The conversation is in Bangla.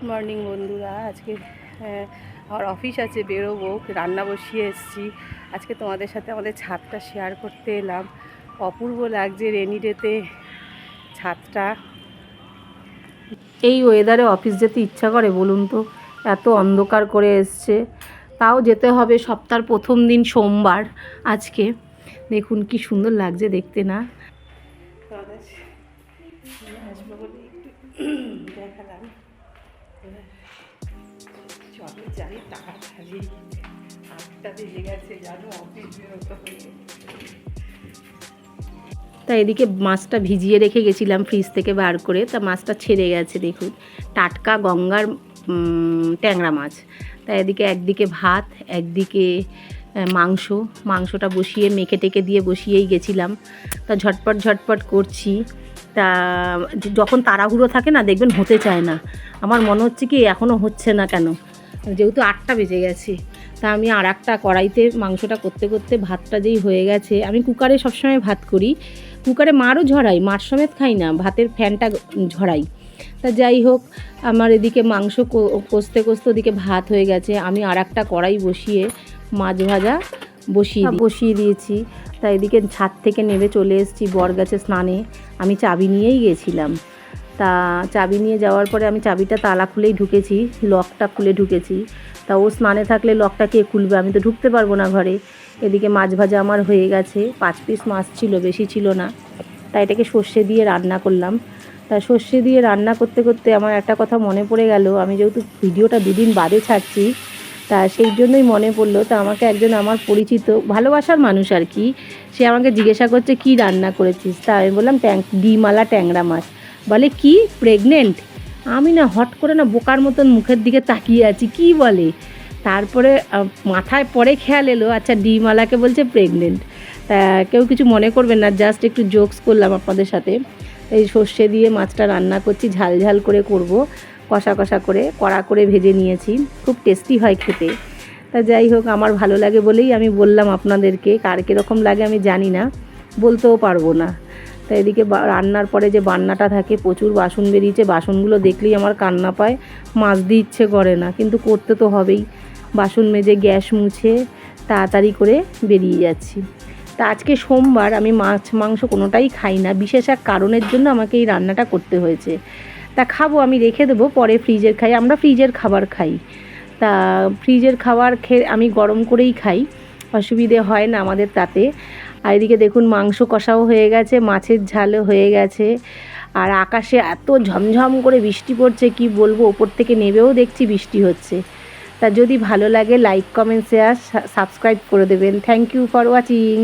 গুড মর্নিং বন্ধুরা। আজকে আমার অফিস আছে, বেরোবো, রান্না বসিয়ে এসেছি। আজকে তোমাদের সাথে আমাদের ছাদটা শেয়ার করতে এলাম। অপূর্ব লাগছে রেনি ডেতে ছাদটা। এই ওয়েদারে অফিস যেতে ইচ্ছা করে, বলুন তো? এত অন্ধকার করে এসছে। তাও যেতে হবে সপ্তাহের প্রথম দিন সোমবার আজকে। দেখুন কি সুন্দর লাগছে দেখতে না? দেখালাম। যাই, তাড়াতাড়ি। আটটা বেজে গেছে, জানো অফিস বেরোতে তা এদিকে মাছটা ভিজিয়ে রেখে গেছিলাম ফ্রিজ থেকে বার করে, তা মাছটা ছেড়ে গেছে, দেখুন। টাটকা গঙ্গার ট্যাংরা মাছ। তা এদিকে একদিকে ভাত, একদিকে মাংস। মাংসটা বসিয়ে মেখে টেকে দিয়ে বসিয়েই গেছিলাম। তা ঝটপট ঝটপট করছি। তা, যখন তাড়াহুড়ো থাকে না, দেখবেন হতে চায় না। আমার মনে হচ্ছে কি এখনও হচ্ছে না কেন? যেহেতু আটটা বেজে গেছে, তা আমি আর একটা কড়াইতে মাংসটা করতে করতে ভাতটা যেই হয়ে গেছে, আমি কুকারে সবসময় ভাত করি। কুকারে মারও ঝরাই, মার সমেত খাই না, ভাতের ফ্যানটা ঝরাই। তা যাই হোক, আমার এদিকে মাংস কষতে কষতে ওদিকে ভাত হয়ে গেছে, আমি আর একটা কড়াই বসিয়ে মাছ ভাজা বসিয়ে বসিয়ে দিয়েছি। তা এদিকে ছাদ থেকে নেমে চলে এসেছি বর গাছে স্নানে। আমি চাবি নিয়েই গেছিলাম। তা চাবি নিয়ে যাওয়ার পরে আমি চাবিটা তালা খুলেই ঢুকেছি লকটা খুলে ঢুকেছি। তা ও স্নানে থাকলে লকটা কে খুলবে? আমি তো ঢুকতে পারব না ঘরে। এদিকে মাছ ভাজা আমার হয়ে গেছে। পাঁচ পিস মাছ ছিল বেশি ছিল না। তাই এটাকে সর্ষে দিয়ে রান্না করলাম। তা সর্ষে দিয়ে রান্না করতে করতে আমার একটা কথা মনে পড়ে গেল। আমি যেহেতু ভিডিওটা দুদিন বাদে ছাড়ছি তা সেই জন্যই মনে পড়ল। তা আমাকে একজন আমার পরিচিত, ভালোবাসার মানুষ আর কি, সে আমাকে জিজ্ঞাসা করছে, কি রান্না করেছিস? তা আমি বললাম, ট্যাং ডিমালা ট্যাংরা মাছ। বলে, কি? প্রেগনেন্ট আমি না হট করে না বোকার মতন মুখের দিকে তাকিয়ে আছি, কি বলে? তারপরে মাথায় পরে খেয়াল এলো আচ্ছা ডিমালাকে বলছে প্রেগনেন্ট তা কেউ কিছু মনে করবেন না জাস্ট একটু জোকস করলাম আপনাদের সাথে। এই সর্ষে দিয়ে মাছটা রান্না করছি, ঝাল ঝাল করে করব। কষা কষা করে, কড়া করে ভেজে নিয়েছি। খুব টেস্টি হয় খেতে। তা যাই হোক, আমার ভালো লাগে বলেই আমি বললাম আপনাদেরকে, কার কীরকম লাগে আমি জানি না, বলতেও পারব না। তা এদিকে রান্নার পরে যে বান্নাটা থাকে, প্রচুর বাসন বেরিয়েছে, বাসনগুলো দেখলেই আমার কান্না পায় মাজতে ইচ্ছে করে না, কিন্তু করতে তো হবেই। বাসন মেজে গ্যাস মুছে তাড়াতাড়ি করে বেরিয়ে যাচ্ছি। তা আজকে সোমবার আমি মাছ মাংস কোনোটাই খাই না, বিশেষ এক কারণের জন্য আমাকে এই রান্নাটা করতে হয়েছে। তা খাব, আমি রেখে দেবো, পরে ফ্রিজের খাই। আমরা ফ্রিজের খাবার খাই। তা ফ্রিজের খাবার খেয়ে আমি গরম করেই খাই। অসুবিধে হয় না আমাদের তাতে। আর এদিকে দেখুন, মাংস কষাও হয়ে গেছে, মাছের ঝালও হয়ে গেছে। আর আকাশে এত ঝমঝম করে বৃষ্টি পড়ছে, কি বলব, ওপর থেকে নেবেও দেখছি বৃষ্টি হচ্ছে। তা যদি ভালো লাগে লাইক কমেন্ট শেয়ার সাবস্ক্রাইব করে দেবেন। Thank you for watching